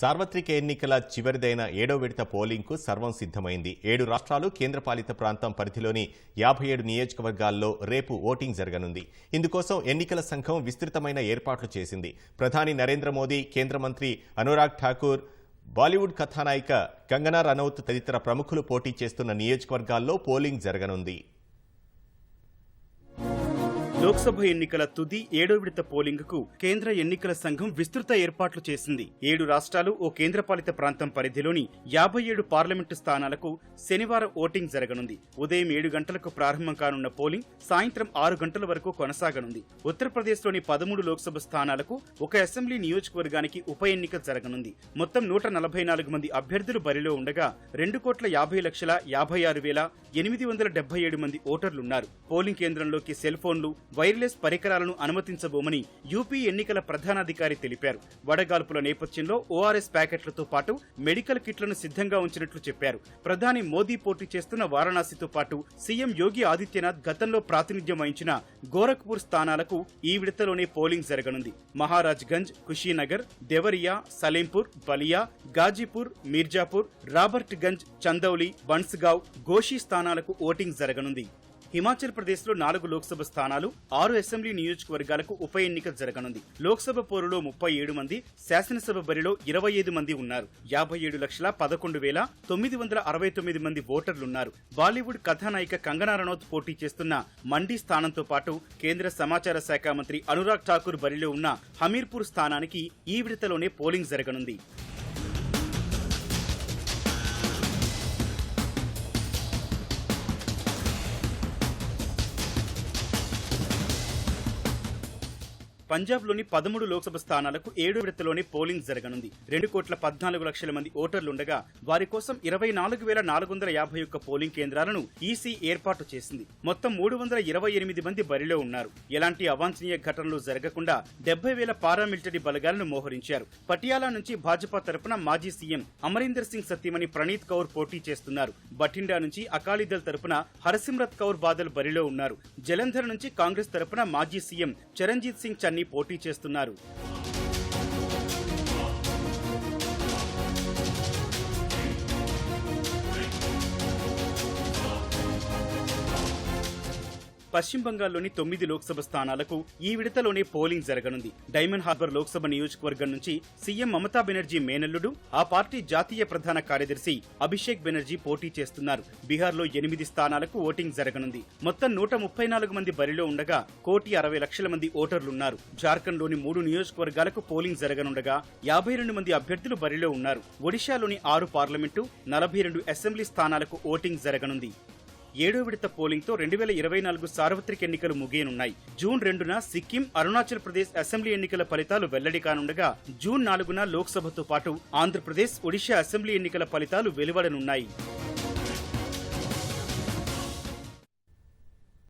సార్వత్రిక ఎన్నికల చివరిదైన ఏడో విడత పోలింగ్కు సర్వం సిద్ధమైంది. ఏడు రాష్ట్రాలు కేంద్రపాలిత ప్రాంతం పరిధిలోని యాభై ఏడు నియోజకవర్గాల్లో రేపు ఓటింగ్ జరగనుంది. ఇందుకోసం ఎన్నికల సంఘం విస్తృతమైన ఏర్పాట్లు చేసింది. ప్రధాని నరేంద్ర మోదీ కేంద్ర మంత్రి అనురాగ్ ఠాకూర్ బాలీవుడ్ కథానాయిక కంగనా రనౌత్ తదితర ప్రముఖులు పోటీ చేస్తున్న నియోజకవర్గాల్లో పోలింగ్ జరగనుంది. లోక్సభ ఎన్నికల తుది ఏడో విడత పోలింగ్కు కేంద్ర ఎన్నికల సంఘం విస్తృత ఏర్పాట్లు చేసింది. ఏడు రాష్ట్రాలు ఓ కేంద్రపాలిత ప్రాంతం పరిధిలోని యాభై ఏడు పార్లమెంటు స్థానాలకు శనివారం ఓటింగ్ జరగనుంది. ఉదయం ఏడు గంటలకు ప్రారంభం కానున్న పోలింగ్ సాయంత్రం ఆరు గంటల వరకు కొనసాగనుంది. ఉత్తరప్రదేశ్లోని పదమూడు లోక్సభ స్థానాలకు ఒక అసెంబ్లీ నియోజకవర్గానికి ఉప ఎన్నిక జరగనుంది. మొత్తం నూట నలభై నాలుగు మంది అభ్యర్థులు బరిలో ఉండగా రెండు కోట్ల యాభై లక్షల యాభై ఆరు వేల ఎనిమిది వందల డెబ్బై ఏడు మంది ఓటర్లున్నారు పోలింగ్ కేంద్రంలోకి సెల్ ఫోన్లు వైర్లెస్ పరికరాలను అనుమతించబోమని యూపీ ఎన్నికల ప్రధానాధికారి తెలిపారు. వడగాల్పుల నేపథ్యంలో ఓఆర్ఎస్ ప్యాకెట్లతో పాటు మెడికల్ కిట్లను సిద్ధంగా ఉంచినట్లు చెప్పారు. ప్రధాని మోదీ పోటీ చేస్తున్న వారణాసితో పాటు సీఎం యోగి ఆదిత్యనాథ్ గతంలో ప్రాతినిధ్యం వహించిన గోరఖ్పూర్ స్థానాలకు ఈ విడతలోనే పోలింగ్ జరగనుంది. మహారాజ్ గంజ్ కుషీనగర్ దేవరియా సలేంపూర్ బలియా గాజీపూర్ మీర్జాపూర్ రాబర్ట్ గంజ్ చందౌలి బన్స్గావ్ గోషి స్థానాలకు ఓటింగ్ జరగనుంది. హిమాచల్ ప్రదేశ్లో నాలుగు లోక్సభ స్థానాలు ఆరు అసెంబ్లీ నియోజకవర్గాలకు ఉప ఎన్నిక జరగనుంది. లోక్సభ పోరులో ముప్పై ఏడు మంది శాసనసభ బరిలో ఇరవై ఐదు మంది ఉన్నారు. యాభై ఏడు లక్షల పదకొండు వేల తొమ్మిది వందల అరవై తొమ్మిది మంది ఓటర్లున్నారు. బాలీవుడ్ కథానాయిక కంగనా రనౌత్ పోటీ చేస్తున్న మండి స్థానంతో పాటు కేంద్ర సమాచార శాఖ మంత్రి అనురాగ్ ఠాకూర్ బరిలో ఉన్న హమీర్పూర్ స్థానానికి ఈ విడతలోనే పోలింగ్ జరగనుంది. పంజాబ్లోని పదమూడు లోక్సభ స్థానాలకు ఏడు విడతలోనే పోలింగ్ జరగనుంది. రెండు కోట్ల పద్నాలుగు లక్షల మంది ఓటర్లుండగా వారి కోసం ఇరవై నాలుగు వేల నాలుగు వందల యాభై ఒక్క పోలింగ్ కేంద్రాలను ఈసీ ఏర్పాటు చేసింది. మొత్తం మూడు వందల ఇరవై ఎనిమిది మంది బరిలో ఉన్నారు. ఎలాంటి అవాంఛనీయ ఘటనలు జరగకుండా డెబ్బై వేల పారామిలిటరీ బలగాలను మోహరించారు. పటియాలా నుంచి భాజపా తరపున మాజీ సీఎం అమరీందర్ సింగ్ సత్యమణి ప్రణీత్ కౌర్ పోటీ చేస్తున్నారు. బఠిండా నుంచి అకాలీదళ్ తరపున హరసిమ్రత్ కౌర్ బాదల్ బరిలో ఉన్నారు. జలంధర్ నుంచి కాంగ్రెస్ తరపున మాజీ సీఎం చరణ్జీత్ సింగ్ చన్ని పోటీ చేస్తున్నారు. పశ్చిమ బంగాల్లోని తొమ్మిది లోక్సభ స్థానాలకు ఈ విడతలోనే పోలింగ్ జరగనుంది. డైమండ్ హార్బర్ లోక్సభ నియోజకవర్గం నుంచి సీఎం మమతా బెనర్జీ మేనల్లుడు ఆ పార్టీ జాతీయ ప్రధాన కార్యదర్శి అభిషేక్ బెనర్జీ పోటీ చేస్తున్నారు. బీహార్లో ఎనిమిది స్థానాలకు ఓటింగ్ జరగనుంది. మొత్తం నూట ముప్పై నాలుగు మంది బరిలో ఉండగా కోటి అరవై లక్షల మంది ఓటర్లున్నారు. జార్ఖండ్లోని మూడు నియోజకవర్గాలకు పోలింగ్ జరగనుండగా యాభై రెండు మంది అభ్యర్థులు బరిలో ఉన్నారు. ఒడిశాలోని ఆరు పార్లమెంటు నలభై రెండు అసెంబ్లీ స్థానాలకు ఓటింగ్ జరగనుంది. ఏడో విడత పోలింగ్తో రెండు వేల ఇరవై నాలుగు సార్వత్రిక ఎన్నికలు ముగియనున్నాయి. జూన్ రెండున సిక్కిం అరుణాచల్ ప్రదేశ్ అసెంబ్లీ ఎన్నికల ఫలితాలు వెల్లడి కానుండగా జూన్ నాలుగున లోక్సభతో పాటు ఆంధ్రప్రదేశ్ ఒడిశా అసెంబ్లీ ఎన్నికల ఫలితాలు వెలువడనున్నాయి.